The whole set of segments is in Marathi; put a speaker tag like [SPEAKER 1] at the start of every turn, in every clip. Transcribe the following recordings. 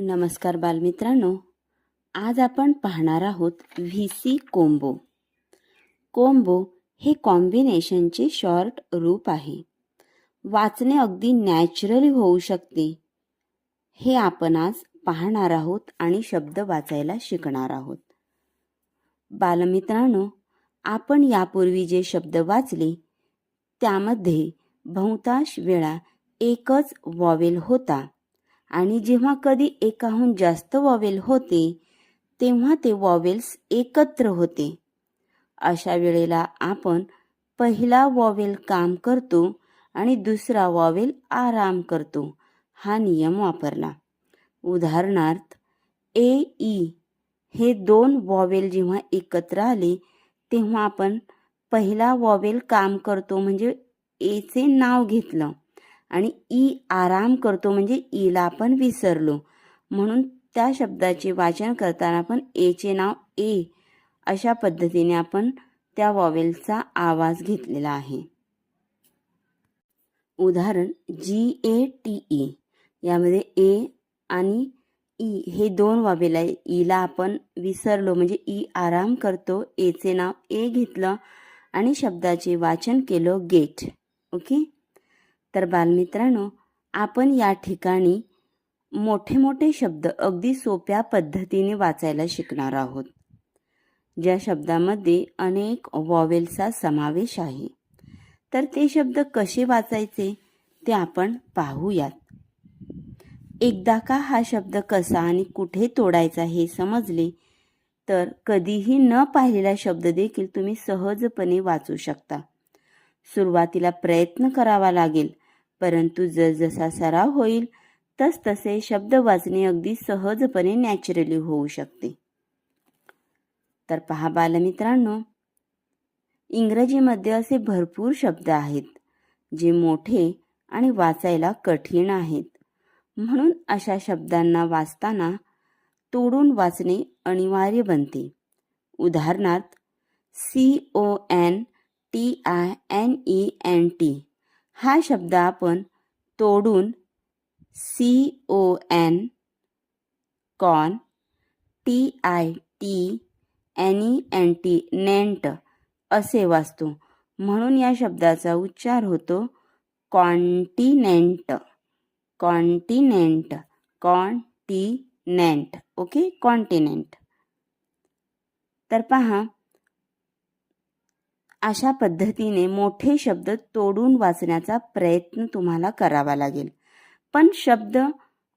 [SPEAKER 1] नमस्कार बालमित्रांनो. आज आपण पाहणार आहोत व्ही सी कोंबो. कोंबो हे कॉम्बिनेशनचे शॉर्ट रूप आहे. वाचणे अगदी नॅचरली होऊ शकते. हे आपण आज पाहणार आहोत आणि शब्द वाचायला शिकणार आहोत. बालमित्रांनो आपण यापूर्वी जे शब्द वाचले त्यामध्ये बहुतांश वेळा एकच वॉवेल होता. आणि जेव्हा कधी एकाहून जास्त वॉवेल होते तेव्हा ते वॉवेल्स एकत्र होते. अशा वेळेला आपण पहिला वॉवेल काम करतो आणि दुसरा वॉवेल आराम करतो. हा नियम वापरला. उदाहरणार्थ ए ई हे दोन वॉवेल जेव्हा एकत्र आले तेव्हा आपण पहिला वॉवेल काम करतो म्हणजे एचे नाव घेतलं. आणि ई आराम करतो म्हणजे ईला आपण विसरलो. म्हणून त्या शब्दाचे वाचन करताना आपण एचे नाव ए अशा पद्धतीने आपण त्या वॉवेलचा आवाज घेतलेला आहे. उदाहरण जी ए टी ई यामध्ये ए आणि ई हे दोन वॉवेल आहे. ईला आपण विसरलो म्हणजे ई आराम करतो एचे नाव ए घेतलं आणि शब्दाचे वाचन केलं गेट. ओके? तर बालमित्रांनो आपण या ठिकाणी मोठे मोठे शब्द अगदी सोप्या पद्धतीने वाचायला शिकणार आहोत. ज्या शब्दामध्ये अनेक वॉवेलचा समावेश आहे. तर ते शब्द कसे वाचायचे ते आपण पाहूयात. एकदा का हा शब्द कसा आणि कुठे तोडायचा हे समजले तर कधीही न पाहिलेला शब्द देखील तुम्ही सहजपणे वाचू शकता. सुरुवातीला प्रयत्न करावा लागेल. परंतु जसजसा सराव होईल तसतसे शब्द वाचणे अगदी सहजपणे नॅचरली होऊ शकते. तर पहा बालमित्रांनो इंग्रजीमध्ये असे भरपूर शब्द आहेत जे मोठे आणि वाचायला कठीण आहेत. म्हणून अशा शब्दांना वाचताना तोडून वाचणे अनिवार्य बनते. उदाहरणार्थ C O N T I N E N T हा शब्द आपण तोडून C O N con T I T N E N T nent असे वाचतो. म्हणून या शब्दाचा उच्चार होतो continent. Continent. Continent. Okay? Continent. तर पहा अशा पद्धतीने मोठे शब्द तोडून वाचण्याचा प्रयत्न तुम्हाला करावा लागेल. पण शब्द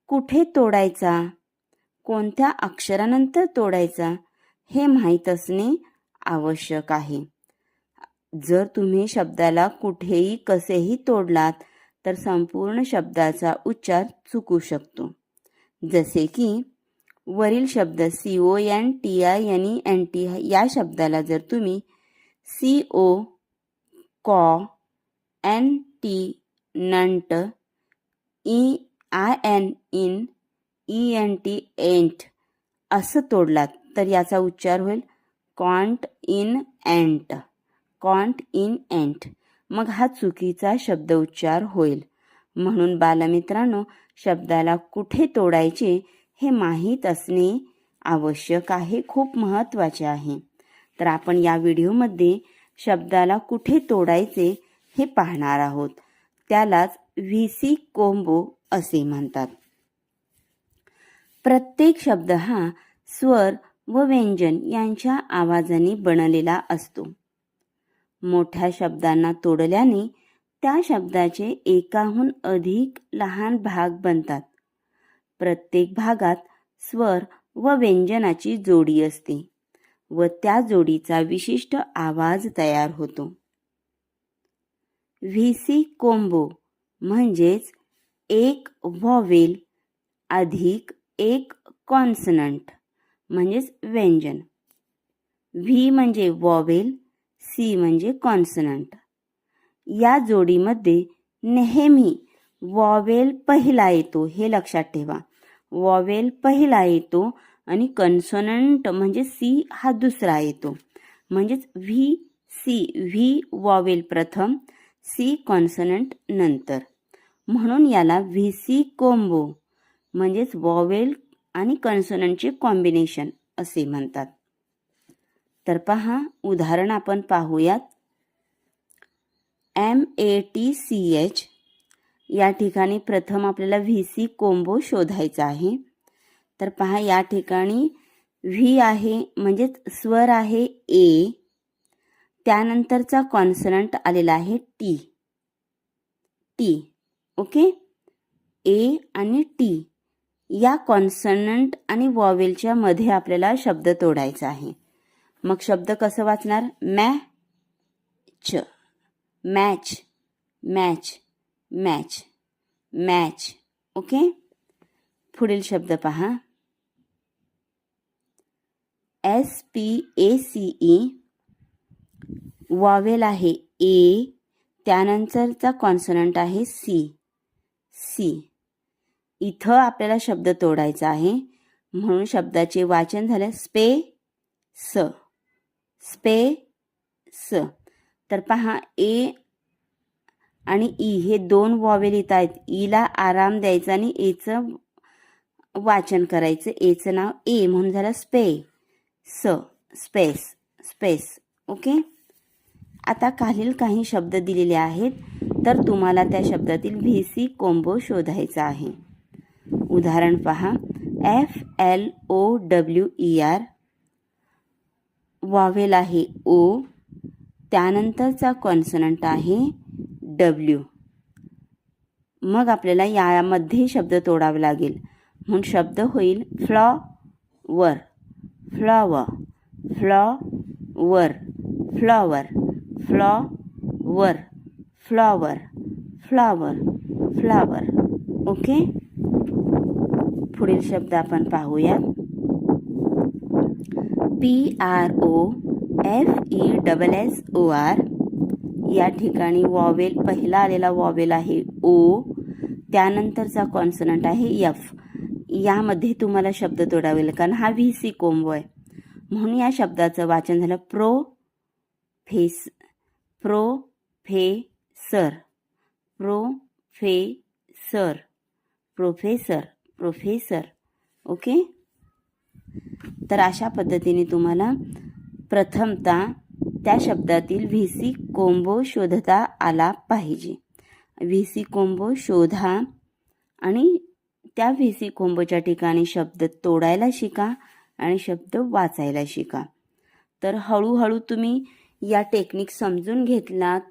[SPEAKER 1] कुठे तोडायचा? कोणत्या अक्षरानंतर तोडायचा? हे माहीत असणे आवश्यक आहे. जर तुम्ही शब्दाला कुठेही कसेही तोडलात तर संपूर्ण शब्दाचा उच्चार चुकू शकतो. जसे की वरील शब्द C O N T I N E N T या शब्दाला जर तुम्ही C O co N T nant E I N in E N T ent असं तोडलात. तर याचा उच्चार होईल cont in ent. Cont in ent. मग हा चुकीचा शब्द उच्चार होईल. म्हणून बालमित्रांनो शब्दाला कुठे तोडायचे हे माहीत असणे आवश्यक आहे खूप महत्त्वाचे आहे. तर आपण या व्हिडिओमध्ये शब्दाला कुठे तोडायचे हे पाहणार आहोत. त्यालाच व्ही सी कोंबो असे म्हणतात. प्रत्येक शब्द हा स्वर व व्यंजन यांच्या आवाजाने बनलेला असतो. मोठ्या शब्दांना तोडल्याने त्या शब्दाचे एकाहून अधिक लहान भाग बनतात. प्रत्येक भागात स्वर व व्यंजनाची जोडी असते. व त्या जोडीचा विशिष्ट आवाज तयार होतो. व्ही सी कोंबो म्हणजेच एक व्हॉवेल अधिक एक कॉन्सनंट म्हणजेच व्यंजन. व्ही म्हणजे वॉवेल सी म्हणजे कॉन्सनंट या जोडीमध्ये नेहमी वॉवेल पहिला येतो हे लक्षात ठेवा. वॉवेल पहिला येतो आणि कन्सोनंट म्हणजे सी हा दुसरा येतो. म्हणजेच व्ही सी व्ही वॉवेल प्रथम सी कॉन्सनंट नंतर. म्हणून याला व्ही सी कोंबो म्हणजेच वॉवेल आणि कन्सोनंटचे कॉम्बिनेशन असे म्हणतात. तर पहा उदाहरण आपण पाहूयात. M A T C H या ठिकाणी प्रथम आपल्याला व्ही सी कोंबो शोधायचा आहे. तर पहा या ठिकाणी व्ही आहे म्हणजेच स्वर आहे ए त्यानंतरचा कॉन्सनंट आलेला आहे टी टी ओके ए आणि टी या कॉन्सनंट आणि वॉवेलच्या मध्ये आपल्याला शब्द तोडायचा आहे. मग शब्द कसं वाचणार? Match. Match match match match. Okay पुढील शब्द पहा. S P A C E vowel आहे ए त्यानंतरचा कॉन्सनंट आहे सी सी इथं आपल्याला शब्द तोडायचा आहे. म्हणून शब्दाचे वाचन झालं स्पे स स्पे स तर पहा ए आणि ई हे दोन वॉवेल येत आहेत. E ईला आराम द्यायचा आणि एचं वाचन करायचं. एचं नाव ए म्हणून झालं स्पे स स्पेस स्पेस ओके? आता खालील काही शब्द दिलेले आहेत तर तुम्हाला त्या शब्दातील व्ही सी कोंबो शोधायचा आहे. उदाहरण पहा. F L O W E R vowel आहे ओ त्यानंतरचा कॉन्सनंट आहे डब्ल्यू मग आपल्याला यामध्ये शब्द तोडावा लागेल. म्हणून शब्द होईल flower. Flower flower flower flower flower flower flower okay पुढील शब्द आपण पाहूयात. P R O F E double S O R या ठिकाणी वॉवेल पहिला आलेला वॉवेल आहे ओ त्यानंतरचा कॉन्सनंट आहे एफ यामध्ये तुम्हाला शब्द तोडावे लागेल. कारण हा व्ही सी कोंबो आहे. म्हणून या शब्दाचं वाचन झालं pro fes pro fe sor pro fe sor professor professor. Okay? तर अशा पद्धतीने तुम्हाला प्रथमतः त्या शब्दातील व्ही सी कोंबो शोधता आला पाहिजे. व्ही सी कोंबो शोधा आणि त्या व्ही सी कोंबोच्या ठिकाणी शब्द तोडायला शिका आणि शब्द वाचायला शिका. तर हळूहळू तुम्ही या टेक्निक समजून घेतलात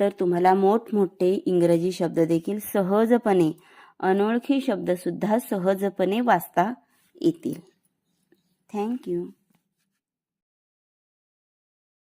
[SPEAKER 1] तर तुम्हाला मोठमोठे इंग्रजी शब्द देखील सहजपणे अनोळखी शब्दसुद्धा सहजपणे वाचता येतील. थँक्यू